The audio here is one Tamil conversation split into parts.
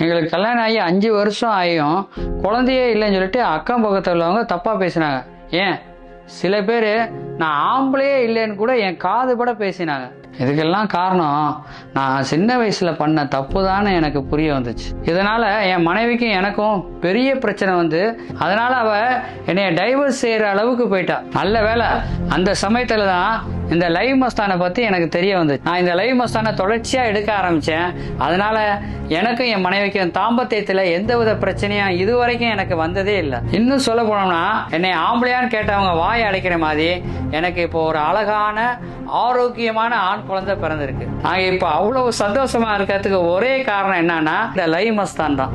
எங்களுக்கு கல்யாணம் ஆகி அஞ்சு வருஷம் ஆகியும் குழந்தையே இல்லைன்னு சொல்லிட்டு அக்கம் பக்கத்தில் உள்ளவங்க தப்பாக பேசினாங்க. ஏன்? சில பேர் நான் ஆம்பளையே இல்லைன்னு கூட என் காது பட பேசினாங்க. இதுக்கெல்லாம் காரணம் நான் சின்ன வயசில் பண்ண தப்பு தானே எனக்கு புரிய வந்துச்சு. இதனால் என் மனைவிக்கும் எனக்கும் பெரிய பிரச்சனை வந்து அதனால் அவ என்னைய டைவர்ஸ் செய்கிற அளவுக்கு போயிட்டா. நல்ல வேலை அந்த சமயத்தில் தான் இந்த லைவ் மஸ்தானை பற்றி எனக்கு தெரிய வந்து நான் இந்த லைவ் மஸ்தானை தொடர்ச்சியாக எடுக்க ஆரம்பிச்சேன். அதனால எனக்கும் என் மனைவிக்கும் தாம்பத்தியத்தில் எந்த வித பிரச்சனையும் இது வரைக்கும் எனக்கு வந்ததே இல்லை. இன்னும் சொல்ல போனோம்னா என்னை ஆம்பளையான்னு கேட்டவங்க வாய் அடைக்கிற மாதிரி எனக்கு இப்போ ஒரு அழகான ஆரோக்கியமான ஆண் குழந்தை பிறந்திருக்கு. நாங்கள் இப்போ அவ்வளவு சந்தோஷமா இருக்கிறதுக்கு ஒரே காரணம் என்னன்னா இந்த லைவ் மஸ்தான் தான்.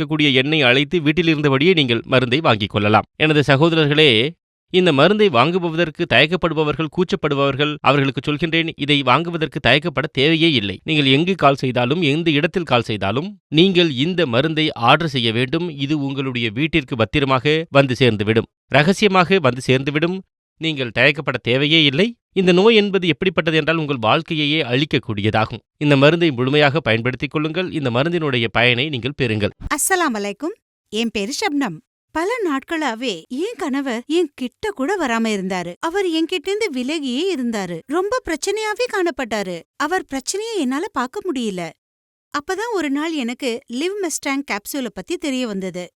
இருக்கக்கூடிய எண்ணெய் அழைத்து வீட்டில் இருந்தபடியே நீங்கள் மருந்தை வாங்கிக் கொள்ளலாம். எனது சகோதரர்களே இந்த மருந்தை வாங்குபவதற்கு தயக்கப்படுபவர்கள் கூச்சப்படுபவர்கள் அவர்களுக்கு சொல்கின்றேன் இதை வாங்குவதற்கு தயக்கப்பட தேவையே இல்லை. நீங்கள் எங்கு கால் செய்தாலும் எந்த இடத்தில் கால் செய்தாலும் நீங்கள் இந்த மருந்தை ஆர்டர் செய்ய வேண்டும். இது உங்களுடைய வீட்டிற்கு பத்திரமாக வந்து சேர்ந்துவிடும். ரகசியமாக வந்து சேர்ந்துவிடும். நீங்கள் தயக்கப்பட தேவையே இல்லை. இந்த நோய் என்பது எப்படிப்பட்டது என்றால் உங்கள் வாழ்க்கையையே அழிக்கக்கூடியதாகும். இந்த மருந்தை முழுமையாக பயன்படுத்திக் கொள்ளுங்கள். இந்த மருந்தினுடைய பயனை நீங்கள் பெறுங்கள். அஸ்ஸலாம் அலைக்கும். என் பேரு ஷப்னம். பல நாட்களாவே என் கணவர் என் கிட்ட கூட வராம இருந்தாரு. அவர் என்கிட்ட இருந்து விலகியே இருந்தாரு. ரொம்ப பிரச்சனையாவே காணப்பட்டாரு. அவர் பிரச்சனையை என்னால பார்க்க முடியல. அப்பதான் ஒரு நாள் எனக்கு லிவ் மெஸ்டாங் கேப்சூலை பத்தி தெரிய வந்தது.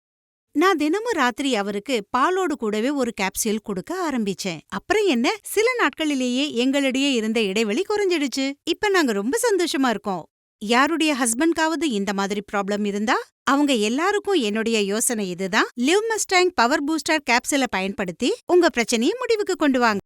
நான் தினமும் ராத்திரி அவருக்கு பாலோடு கூடவே ஒரு கேப்சியூல் கொடுக்க ஆரம்பிச்சேன். அப்புறம் என்ன? சில நாட்களிலேயே எங்களிடையே இருந்த இடைவெளி குறைஞ்சிடுச்சு. இப்ப நாங்க ரொம்ப சந்தோஷமா இருக்கோம். யாருடைய ஹஸ்பண்ட்காவது இந்த மாதிரி ப்ராப்ளம் இருந்தா? அவங்க எல்லாருக்கும் என்னுடைய யோசனை இதுதான். லிவ் மஸ்டாங் பவர் பூஸ்டர் கேப்சூலை பயன்படுத்தி உங்க பிரச்சனையை முடிவுக்கு கொண்டு வாங்க.